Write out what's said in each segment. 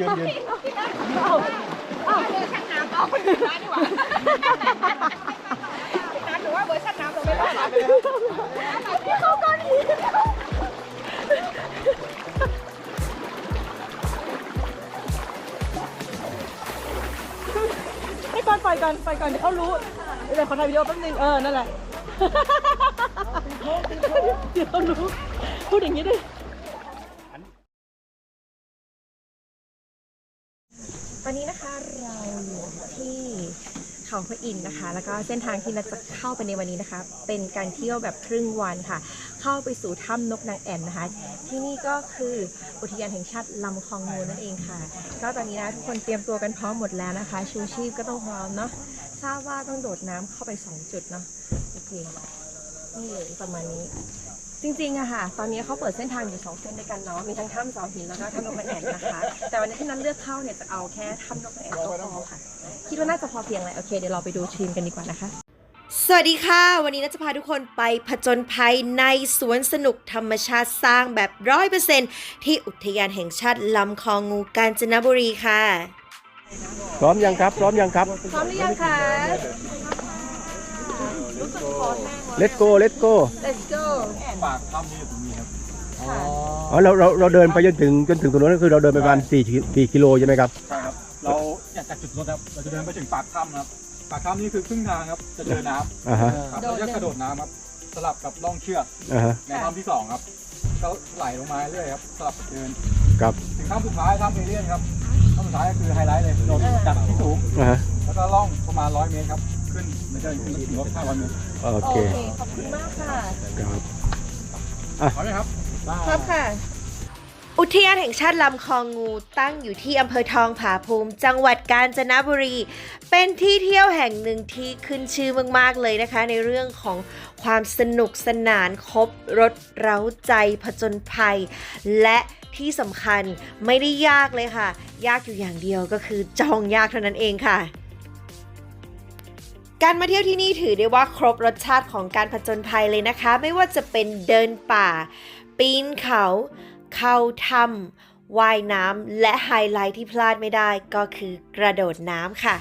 ยืนยืนเรือช่างน้ำเอาไปร้านดีกว่าน้ำหรือว่าเวอร์ชันน้ำเราไม่รอดหรอเขาก้อนหินให้ก่อนปล่อยก่อนปล่อยก่อนเดี๋ยวเขารู้เดี๋ยวขอถ่ายวิดีโอแป๊บนึงเออนั่นแหละเดี๋ยวเขารู้พูดอย่างนี้ดิ ตอนนี้นะคะเราอยู่ที่เขาพระอินทร์นะคะ แล้วก็เส้นทางที่เราจะเข้าไปในวันนี้นะคะ เป็นการเที่ยวแบบครึ่งวันค่ะ เข้าไปสู่ถ้ำนกนางแอ่นนะคะ ที่นี่ก็คืออุทยานแห่งชาติลำคลองงูนั่นเองค่ะ ก็ตอนนี้นะทุกคนเตรียมตัวกันพร้อมหมดแล้วนะคะ ชูชีพก็ต้องพร้อมเนาะทราบว่าต้องโดดน้ำเข้าไป 2 จุดเนาะโอเคนี่เลยประมาณนี้ จริงๆอะค่ะ ตอนนี้เขาเปิดเส้นทางอยู่สองเส้นด้วยกันเนาะ มีทั้งถ้ำเสาหินแล้วก็ถ้ำนกกระแอ่นนะคะ แต่วันนี้ที่นั้นเลือกเข้าเนี่ยจะเอาแค่ถ้ำนกกระแอ่นก็พอค่ะ คิดว่าน่าจะพอเพียงเลยโอเค เดี๋ยวเราไปดูทีมกันดีกว่านะคะ สวัสดีค่ะ วันนี้น่าจะพาทุกคนไปผจญภัยในสวนสนุกธรรมชาติสร้างแบบร้อยเปอร์เซ็นที่อุทยานแห่งชาติลำคลองงูกาญจนบุรีค่ะ พร้อมยังครับ พร้อมยังครับ พร้อมหรือยังคะ let's go let's go let's go ปากถ้ำนี่ตรงนี้ครับอ๋อเราเราเราเดินไปจนถึงจนถึงตรงนั้นก็คือเราเดินไปประมาณสี่สี่กิโลใช่ไหมครับ ใช่ครับ เราเนี่ยจากจุดรถครับ เราจะเดินไปถึงปากถ้ำนะครับ ปากถ้ำนี่คือครึ่งทางครับ จะเจอน้อ่าฮะำครับเราจะกระโดดน้ำครับ สลับกับล่องเชือกอ่าฮะ ในถ้ำที่สองครับ ก็ไหลลงมาเรื่อยครับ สลับกับเดินครับ ถึงถ้ำสุดท้ายถ้ำเอเลี่ยนครับถ้ำสุดท้ายก็คือไฮไลท์เลยโดดจากที่สูง อ่าฮะ แล้วก็ล่องประมาณร้อยเมตรครับ ขึ้นไม่ใช่ขึ้นถึงรถห้าร้อยเมตรโอโอเคเค ขอบคุณมากค่ะ ครับพร้อมไหมครับ ครับค่ะ อุทยานแห่งชาติลำคลองงูตั้งอยู่ที่อำเภอทองผาภูมิ จังหวัดกาญจนบุรี เป็นที่เที่ยวแห่งหนึ่งที่ขึ้นชื่อมากๆเลยนะคะ ในเรื่องของความสนุกสนานครบรถเร้าใจผจญภัย และที่สำคัญไม่ได้ยากเลยค่ะ ยากอยู่อย่างเดียวก็คือจองยากเท่านั้นเองค่ะ การมาเที่ยวที่นี่ถือได้ว่าครบรสชาติของการผจญภัยเลยนะคะ ไม่ว่าจะเป็นเดินป่า ปีนเขา เข้าถ้ำว่ายน้ำและไฮไลท์ที่พลาดไม่ได้ก็คือกระโดดน้ำค่ะ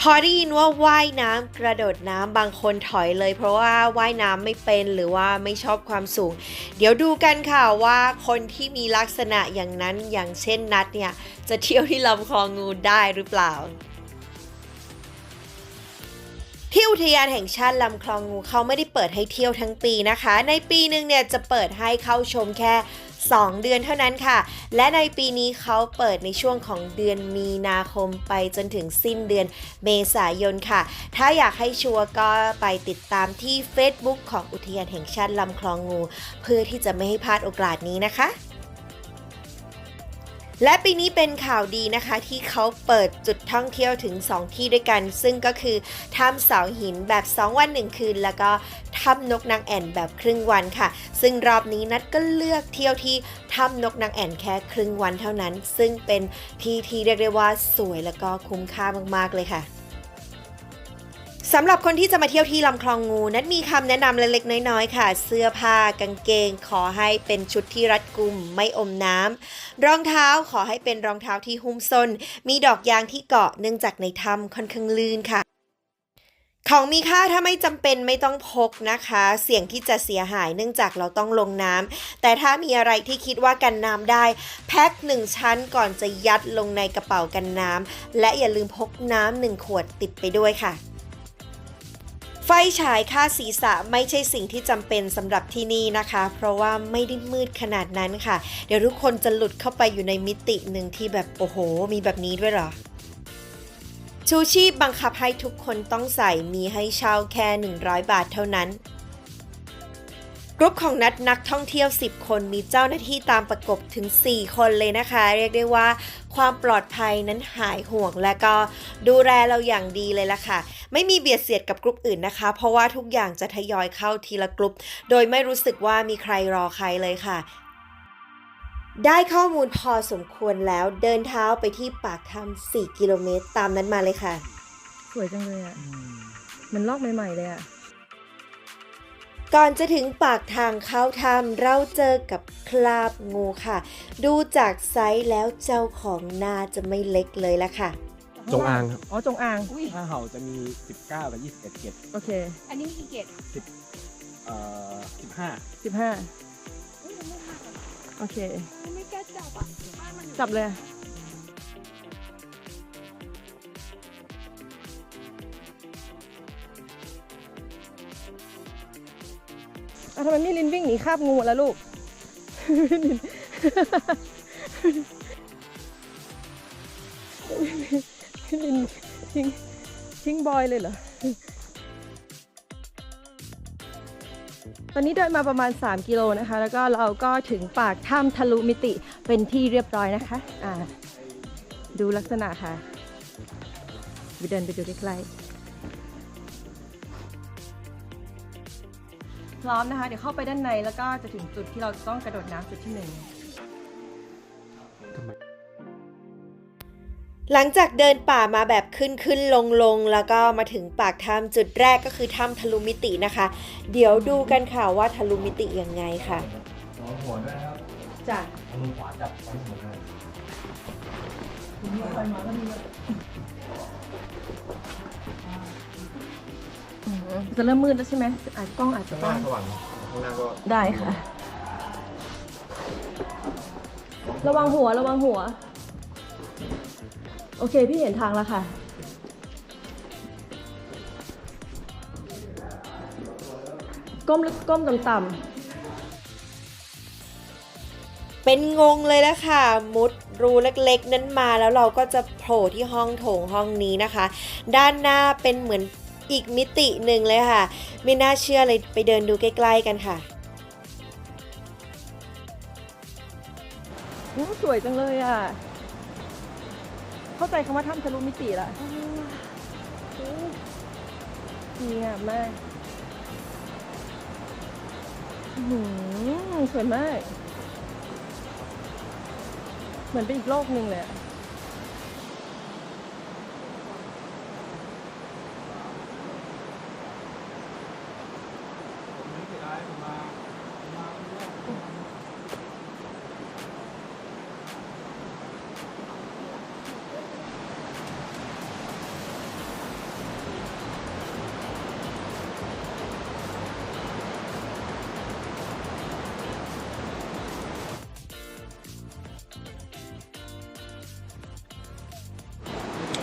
พอได้ยินว่าว่ายน้ำกระโดดน้ำบางคนถอยเลย เพราะว่าว่ายน้ำไม่เป็นหรือว่าไม่ชอบความสูง เดี๋ยวดูกันค่ะว่าคนที่มีลักษณะอย่างนั้นอย่างเช่นนัดเนี่ย จะเที่ยวที่ลำคลองงูได้หรือเปล่า ที่อุทยานแห่งชาติลำคลองงูเขาไม่ได้เปิดให้เที่ยวทั้งปีนะคะ ในปีหนึ่งเนี่ยจะเปิดให้เข้าชมแค่ 2 เดือนเท่านั้นค่ะ และในปีนี้เขาเปิดในช่วงของเดือนมีนาคมไปจนถึงสิ้นเดือนเมษายนค่ะ ถ้าอยากให้ชัวร์ก็ไปติดตามที่ Facebook ของอุทยานแห่งชาติลำคลองงู เพื่อที่จะไม่ให้พลาดโอกาสนี้นะคะ และปีนี้เป็นข่าวดีนะคะที่เขาเปิดจุดท่องเที่ยวถึง 2 ที่ด้วยกัน ซึ่งก็คือถ้ำเสาหินแบบ 2 วัน 1 คืน แล้วก็ถ้ำนกนางแอ่นแบบครึ่งวันค่ะ ซึ่งรอบนี้นัดก็เลือกเที่ยวที่ถ้ำนกนางแอ่นแค่ครึ่งวันเท่านั้น ซึ่งเป็นที่ที่เรียกได้ว่าสวยแล้วก็คุ้มค่ามากๆเลยค่ะ สำหรับคนที่จะมาเที่ยวที่ลำคลองงูนั้นมีคำแนะนำเล็กๆน้อยๆค่ะ เสื้อผ้ากางเกง ขอให้เป็นชุดที่รัดกุม ไม่อมน้ำรองเท้าขอให้เป็นรองเท้าที่หุ้มส้น มีดอกยางที่เกาะเนื่องจากในถ้ำค่อนข้างลื่นค่ะของมีค่าถ้าไม่จำเป็นไม่ต้องพกนะคะ เสี่ยงที่จะเสียหายเนื่องจากเราต้องลงน้ำแต่ถ้ามีอะไรที่คิดว่ากันน้ำได้ แพ็คหนึ่งชั้นก่อนจะยัดลงในกระเป๋ากันน้ำและอย่าลืมพกน้ำหนึ่งขวดติดไปด้วยค่ะ ไฟฉายค่าศีรษะไม่ใช่สิ่งที่จำเป็นสำหรับที่นี่นะคะ เพราะว่าไม่ได้มืดขนาดนั้นค่ะ เดี๋ยวทุกคนจะหลุดเข้าไปอยู่ในมิติหนึ่งที่แบบโอ้โห มีแบบนี้ด้วยเหรอชูชีพบังคับให้ทุกคนต้องใส่มีให้เช่าแค่ 100 บาทเท่านั้น รุ๊ปของนัดนักท่องเที่ยว 10 คนมีเจ้าหน้าที่ตามประกบถึง 4 คนเลยนะคะ เรียกได้ว่าความปลอดภัยนั้นหายห่วง และก็ดูแลเราอย่างดีเลยล่ะค่ะ ไม่มีเบียดเสียดกับกรุ๊ปอื่นนะคะ เพราะว่าทุกอย่างจะทยอยเข้าทีละกรุ๊ปโดยไม่รู้สึกว่ามีใครรอใครเลยค่ะได้ข้อมูลพอสมควรแล้วเดินเท้าไปที่ปากถ้ำ4กิโลเมตร ตามนั้นมาเลยค่ะ สวยจังเลยอะ มันลอกใหม่ ๆ เลยอะ ก่อนจะถึงปากทางเข้าถ้ำเราเจอกับคราบงูค่ะ ดูจากไซส์แล้วเจ้าของน่าจะไม่เล็กเลยละค่ะ จงอางครับ อ๋อ จงอาง ถ้าเห่าจะมี 19 กับ 21 เกตโอเค อันนี้มีกี่เกตเอ่อ15 สิบห้าโอเคไม่กล้าจับอะจับเลย ทำไมไม่ลินวิ่งหนีคาบงูแล้วลูกลินทิ้งทิ้งบอยเลยเหรอ ตอนนี้เดินมาประมาณ 3 กิโลนะคะ แล้วก็เราก็ถึงปากถ้ำทะลุมิติเป็นที่เรียบร้อยนะคะอ่าดูลักษณะค่ะ ไปเดินไปดูใกล้ๆ พร้อมนะคะ เดี๋ยวเข้าไปด้านในแล้วก็จะถึงจุดที่เราต้องกระโดดน้ำจุดที่หนึ่งหลังจากเดินป่ามาแบบขึ้นขึ้นลงลงแล้วก็มาถึงปากถ้ำจุดแรกก็คือถ้ำทะลุมิตินะคะ เดี๋ยวดูกันค่ะว่าทะลุมิติยังไงค่ะจ้ะอืมจะเริ่มมืดแล้วใช่ไหมอาจกล้องอาจจะต้องสว่างข้างหน้าก็ได้ค่ะ ระวังหัวระวังหัว โอเค พี่เห็นทางแล้วค่ะ ก้มลึกก้มต่ำเป็นงงเลยละค่ะ มุดรูเล็กๆ นั้นมาแล้วเราก็จะโผล่ที่ห้องโถงห้องนี้นะคะ ด้านหน้าเป็นเหมือน อีกมิติหนึ่งเลยค่ะ ไม่น่าเชื่อเลยไปเดินดูใกล้ๆกันค่ะๆอู้สวยจังเลยอะ เข้าใจคำว่าถ้ำทะลุมิติละดีงามมากหือสวยมาก เหมือนเป็นอีกโลกหนึ่งเลยอะ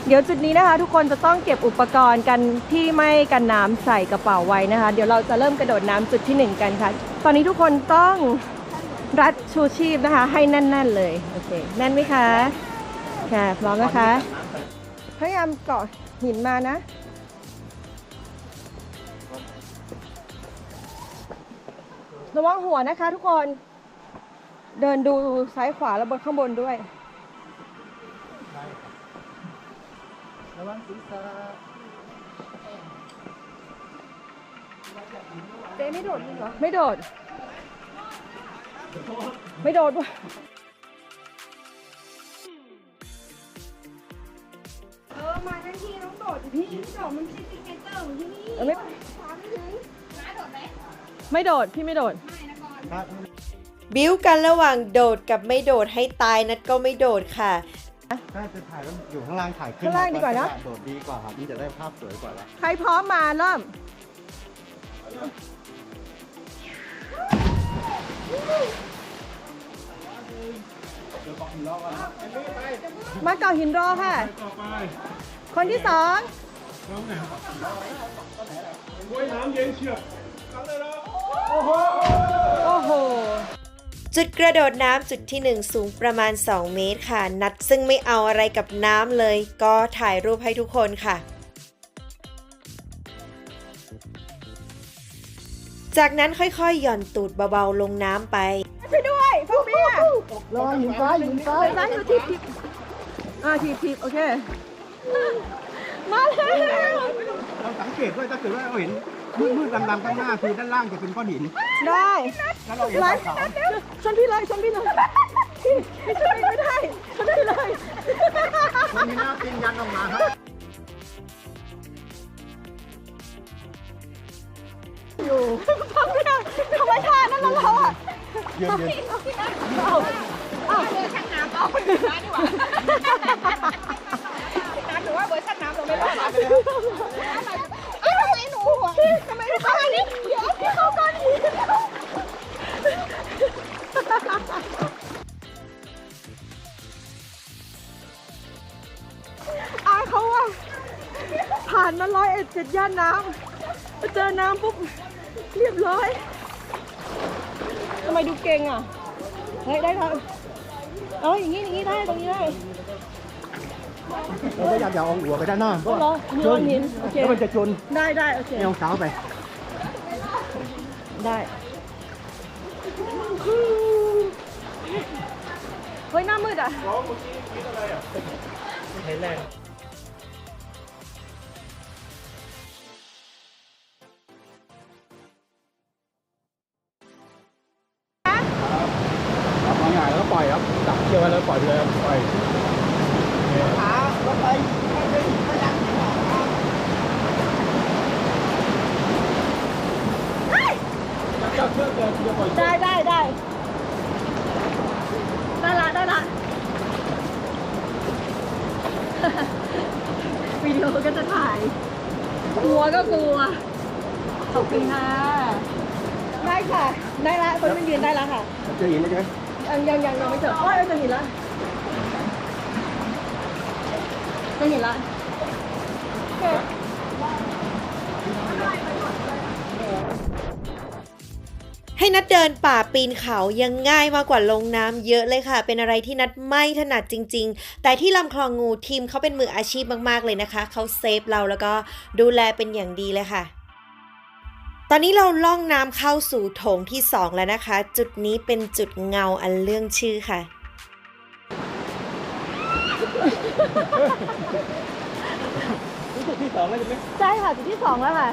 เดี๋ยวจุดนี้นะคะ ทุกคนจะต้องเก็บอุปกรณ์กันที่ไม่กันน้ำใส่กระเป๋าไว้นะคะ เดี๋ยวเราจะเริ่มกระโดดน้ำจุดที่หนึ่งกันค่ะ ตอนนี้ทุกคนต้องรัดชูชีพนะคะ ให้แน่น ๆ เลยโอเคแน่นไหมคะค่ะพร้อมนะคะพยายามเกาะหินมานะระวังหัวนะคะทุกคนเดินดูซ้ายขวาแล้วบนข้างบนด้วย ระวังศีรษะเจ๊ไม่โดดจริงเหรอ ไม่โดด ไม่โดดว่ะเออ มาทั้งทีต้องโดดพี่โดดมันซิกเนเจอร์ของที่นี่เออไม่ความไม่ถึงน้าโดดไหมไม่โดด พี่ไม่โดด ไม่นะก่อนบิ้วกันระหว่างโดดกับไม่โดดให้ตายนัดก็ไม่โดดค่ะ ถ้าจะถ่ายแล้วอยู่ข้างล่างถ่ายขึ้นข้างล่างดีกว่านะโดดดีกว่าครับมันจะได้ภาพสวยกว่าละใครพร้อมมาเริ่ม มาเก่าหินรอค่ะคนที่สองโอ้โห จุดกระโดดน้ำจุดที่ 1 สูงประมาณ 2 เมตรค่ะ นัดซึ่งไม่เอาอะไรกับน้ำเลย ก็ถ่ายรูปให้ทุกคนค่ะ จากนั้นค่อยๆ หย่อนตูดเบาๆลงน้ำไป ไปด้วยพ่อเมียระวังหินซ้ายหินซ้ายซ้ายอยู่ทีบทีบอ่าทีบทีบโอเค มาแล้วเราสังเกตด้วยถ้าเกิดว่าเราเห็น มืดๆดำๆข้างหน้าคือด้านล่างจะเป็นก้อนหิน ได้แล้วเราเห็นไลขาวชนพี่เลยชนพี่เลยพี่พี่ชนพี่ไม่ได้ชนพี่เลยๆมันมีหน้าปิ้นยันออกมาครับอยู่พ่อเมียธรรมชาตินั่นแหละเราอะยืนยืนเอาเอาเวอร์ชันน้ำเอาไปถึงน้ำดีกว่าน้ำหรือว่าเวอร์ชันน้ำเราไม่รอดหรอเอ้าทำไมหนูหัวทำไมหนูเข้าอันนี้เดี๋ยวพี่เข้าก่อนอายเขาอะผ่านมาร้อยเอ็ดเจ็ดย่านน้ำไปเจอน้ำปุ๊บเรียบร้อยทำไมดูเก่งอะ เฮ้ยได้แล้วเอ้ยอย่างงี้อย่างงี้ได้ตรงนี้ได้ เราพยายามอย่าเอาหัวไปด้านหน้าเพราะเหรอมีก้อนหินโอเคแล้วมันจะชนได้ได้โอเคแนวเท้าไป ได้ เฮ้ยหน้ามืดอะครับ ได้ได้ได้ได้ละได้ละวิดีโอก็จะถ่ายกลัวก็กลัวขอบคุณค่ะได้ค่ะ ได้ละคนไม่ยืนได้ละค่ะเจอหินแล้วใช่ไหมยังยังยังยังไม่เจอโอ้ยจะเห็นละจะเห็นละ ให้นัดเดินป่าปีนเขายังง่ายมากกว่าลงน้ำเยอะเลยค่ะ เป็นอะไรที่นัดไม่ถนัดจริง ๆ แต่ที่ลำคลองงูทีมเขาเป็นมืออาชีพมากๆเลยนะคะ เขาเซฟเราแล้วก็ดูแลเป็นอย่างดีเลยค่ะตอนนี้เราล่องน้ำเข้าสู่โถงที่ 2 แล้วนะคะ จุดนี้เป็นจุดเงาอันเรื่องชื่อค่ะ จุดที่สองแล้วใช่ไหมใช่ค่ะ จุดที่สองแล้วค่ะ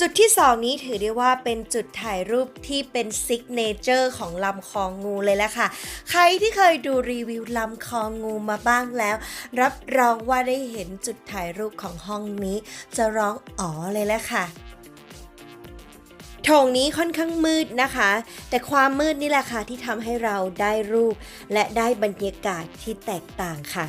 จุดที่ 2 นี้ถือได้ว่าเป็นจุดถ่ายรูปที่เป็นซิกเนเจอร์ของลำคลองงูเลยแหละค่ะ ใครที่เคยดูรีวิวลำคลองงูมาบ้างแล้ว รับรองว่าได้เห็นจุดถ่ายรูปของห้องนี้ จะร้องอ๋อเลยแหละค่ะโถงนี้ค่อนข้างมืดนะคะ แต่ความมืดนี่แหละค่ะที่ทำให้เราได้รูป และได้บรรยากาศที่แตกต่างค่ะ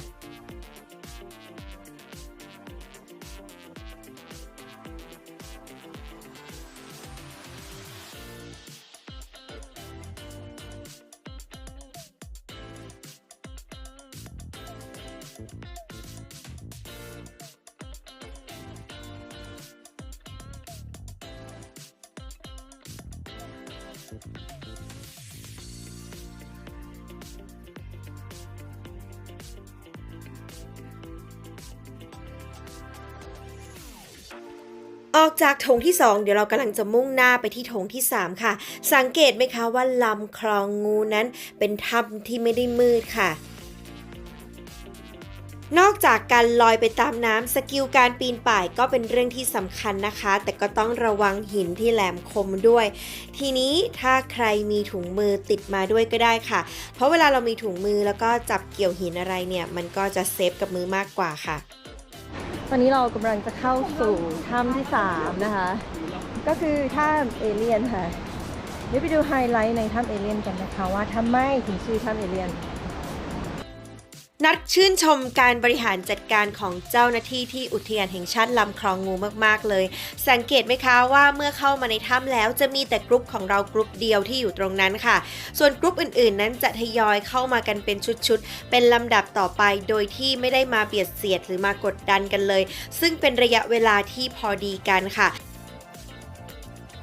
ออกจากโถงที่ 2 เดี๋ยวเรากำลังจะมุ่งหน้าไปที่โถงที่ 3 ค่ะ สังเกตไหมคะว่าลำคลองงูนั้นเป็นถ้ำที่ไม่ได้มืดค่ะนอกจากการลอยไปตามน้ำสกิลการปีนป่ายก็เป็นเรื่องที่สำคัญนะคะ แต่ก็ต้องระวังหินที่แหลมคมด้วย ทีนี้ถ้าใครมีถุงมือติดมาด้วยก็ได้ค่ะ เพราะเวลาเรามีถุงมือแล้วก็จับเกี่ยวหินอะไรเนี่ย มันก็จะเซฟกับมือมากกว่าค่ะ อนนี้เรากำลังจะเข้าสู่ถ้ำที่3นะคะ ก็คือถ้ำเอเลียนค่ะ เดี๋ยวไปดูไฮไลท์ในถ้ำเอเลียนกันนะคะว่าทำไมถึงชื่อถ้ำเอเลียน นัดชื่นชมการบริหารจัดการของเจ้าหน้าที่ที่อุทยานแห่งชาติลำคลองงูมากๆเลย สังเกตไหมคะว่าเมื่อเข้ามาในถ้ำแล้วจะมีแต่กรุ๊ปของเรากรุ๊ปเดียวที่อยู่ตรงนั้นค่ะ ส่วนกรุ๊ปอื่นๆ นั้นจะทยอยเข้ามากันเป็นชุดๆ เป็นลำดับต่อไปโดยที่ไม่ได้มาเบียดเสียดหรือมากดดันกันเลย ซึ่งเป็นระยะเวลาที่พอดีกันค่ะ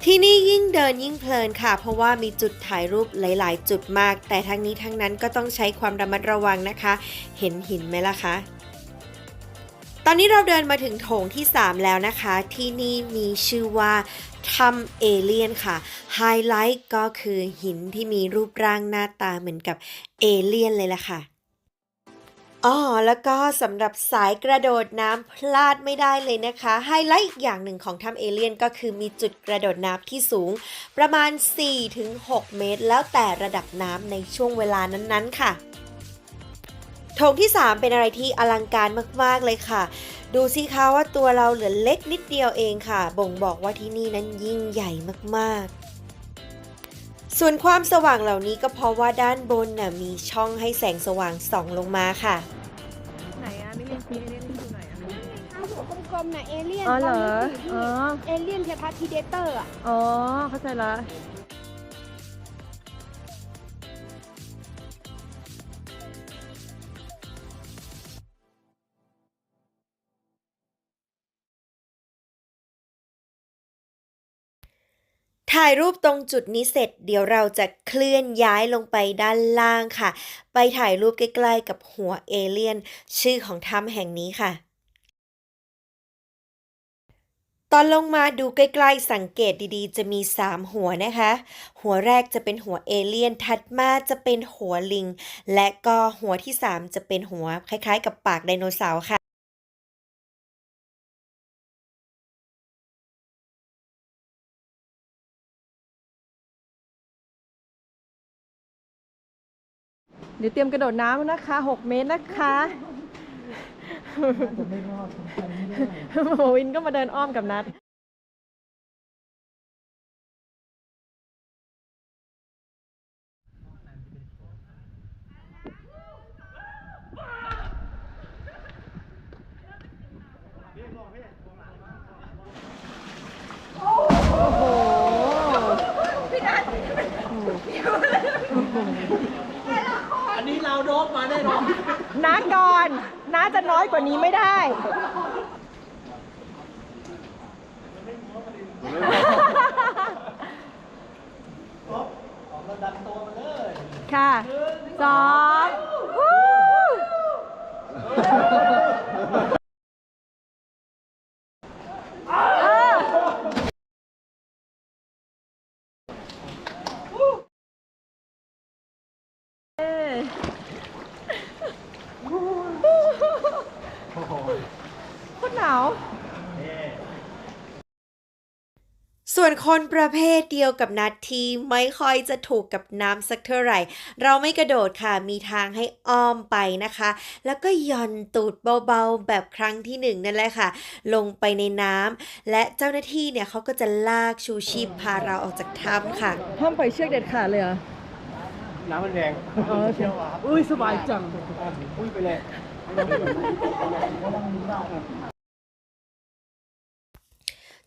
ที่นี่ยิ่งเดินยิ่งเพลินค่ะ เพราะว่ามีจุดถ่ายรูปหลาย ๆ จุดมาก แต่ทั้งนี้ทั้งนั้นก็ต้องใช้ความระมัดระวังนะคะ เห็นหินไหมล่ะคะตอนนี้เราเดินมาถึงโถงที่ 3 แล้วนะคะ ที่นี่มีชื่อว่าถ้ำเอเลียนค่ะ ไฮไลท์ก็คือหินที่มีรูปร่างหน้าตาเหมือนกับเอเลียนเลยล่ะค่ะ อ๋อแล้วก็สำหรับสายกระโดดน้ำพลาดไม่ได้เลยนะคะ ไฮไลท์อีกอย่างหนึ่งของถ้ำเอเลียนก็คือมีจุดกระโดดน้ำที่สูง ประมาณ 4-6 เมตร แล้วแต่ระดับน้ำในช่วงเวลานั้นๆค่ะโถงที่ 3 เป็นอะไรที่อลังการมาก ๆ เลยค่ะ ดูสิคะว่าตัวเราเหลือเล็กนิดเดียวเองค่ะ บ่งบอกว่าที่นี่นั้นยิ่งใหญ่มาก ๆ ส่วนความสว่างเหล่านี้ก็เพราะว่าด้านบนน่ะมีช่องให้แสงสว่างส่องลงมาค่ะ ไหนอะไม่เล่นพีเล่นอยู่ไหนอะข้าวหัวกลมๆน่ะเอเลี่ยนอ๋อเหรอตอ๋นอนี้สิเอเลี่ยนเทพาทีเดเตอร์อะ อ๋อ เข้าใจละ ถ่ายรูปตรงจุดนี้เสร็จ เดี๋ยวเราจะเคลื่อนย้ายลงไปด้านล่างค่ะ ไปถ่ายรูปใกล้ๆกับหัวเอเลี่ยน ชื่อของถ้ำแห่งนี้ค่ะ ตอนลงมาดูใกล้ๆ สังเกตดีๆ จะมี 3 หัวนะคะ หัวแรกจะเป็นหัวเอเลี่ยน ถัดมาจะเป็นหัวลิง และก็หัวที่ 3 จะเป็นหัวคล้ายๆ กับปากไดโนเสาร์ค่ะ เดี๋ยวเตรียมกระโดดน้ำนะคะ6เมตรนะคะโมวินก็มาเดินอ้อมกับนัด โอ้โห อันนี้เราโดบมาแน่นอน น้าก่อนน้าจะน้ อยกว่านี้ไม่ได้ ค่ะสองวู้เออเอ้ย โคตรหนาว ส่ วนคนประเภทเดียวกับนัดที่ไม่ค่อยจะถูกกับน้ำสักเท่าไหร่ เราไม่กระโดดค่ะมีทางให้อ้อมไปนะคะ แล้วก็หย่อนตูดเบาๆ แบบครั้งที่หนึ่งนั่นแหละค่ะ ลงไปในน้ำและเจ้าหน้าที่เนี่ยเขาก็จะลากชูชีพพาเราออกจากถ้ำค่ะ ห้ามปล่อยเชือกเด็ดขาดเลยเหรอ น้ำมันแรงอ๋อโอเค อุ้ยสบายจัง อุ้ยไปเลย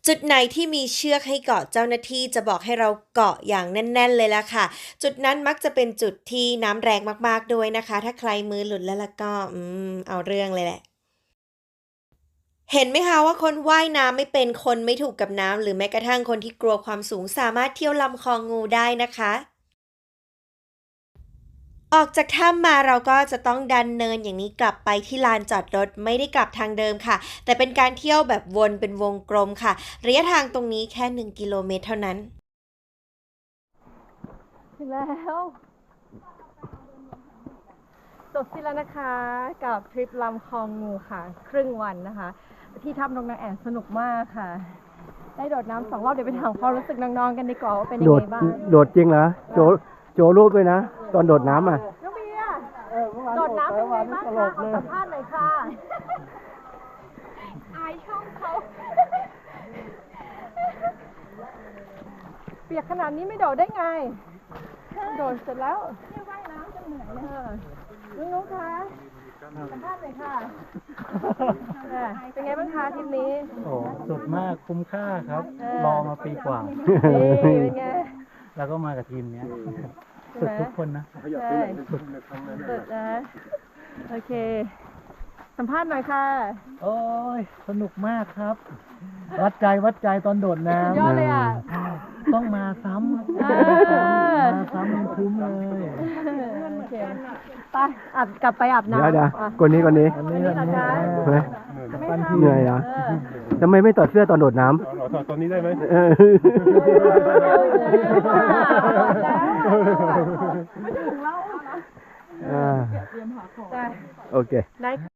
จุดไหนที่มีเชือกให้เกาะเจ้าหน้าที่จะบอกให้เราเกาะอย่างแน่น ๆ เลยล่ะค่ะ จุดนั้นมักจะเป็นจุดที่น้ำแรงมากๆด้วยนะคะ ถ้าใครมือหลุดแล้วล่ะก็อืมเอาเรื่องเลยแหละเห็นไหมคะว่าคนว่ายน้ำไม่เป็นคนไม่ถูกกับน้ำหรือแม้กระทั่งคนที่กลัวความสูงสามารถเที่ยวลำคลองงูได้นะคะ ออกจากถ้ำมาเราก็จะต้องดันเนินอย่างนี้กลับไปที่ลานจอดรถไม่ได้กลับทางเดิมค่ะ แต่เป็นการเที่ยวแบบวนเป็นวงกลมค่ะ ระยะทางตรงนี้แค่ 1 กิโลเมตรเท่านั้น ถึงแล้วจบสิ้นแล้วนะคะกับทริปลำคลองงูค่ะ ครึ่งวันนะคะ ที่ถ้ำนกนางแอ่นสนุกมากค่ะ ได้โดดน้ำสองรอบเดี๋ยวไปถามความรู้สึกน้องๆกันดีกว่าว่าเป็นยัโดงดไงบ้าง โดดจริงเหรอโจ โจรูปด้วยนะ ตอนโดดน้ำอะน้องเบียร์โดดน้ำเป็นไงบ้างคะขอสัมภาษณ์หน่อยค่ะอายช่องเขาเปียกขนาดนี้ไม่โดดได้ไง โดดเสร็จแล้วแค่ว่ายน้ำจะเหนื่อยเลยเออน้องๆคะสัมภาษณ์หน่อยค่ะเออเป็นไงบ้างคะทริปนี้ โอ้สุดมากคุ้มค่าครับเออรอมาปีกว่านี่เป็นไง แล้วก็มากับทีมเนี้ยสุดทุกคนนะใช่สุดนะโอเค สัมภาษณ์หน่อยค่ะ โอ้ย สนุกมากครับ วัดใจวัดใจตอนโดดน้ยอดเลยอะำต้องมาซ้ำอ่ามาซ้ำมันคุ้มเลยโอเคไปอาบกลับไปอาบน้ำเดี๋ยวเดี๋ยวอะคนนี้คนนี้อันนี้อันนี้ เฮ้ยไม่ทำเหนื่อยเหรอเออทำไมไม่ถอดเสื้อตอนโดดน้เราถอดตอนนี้ได้ไหมำเอออ่าได้โอเคได้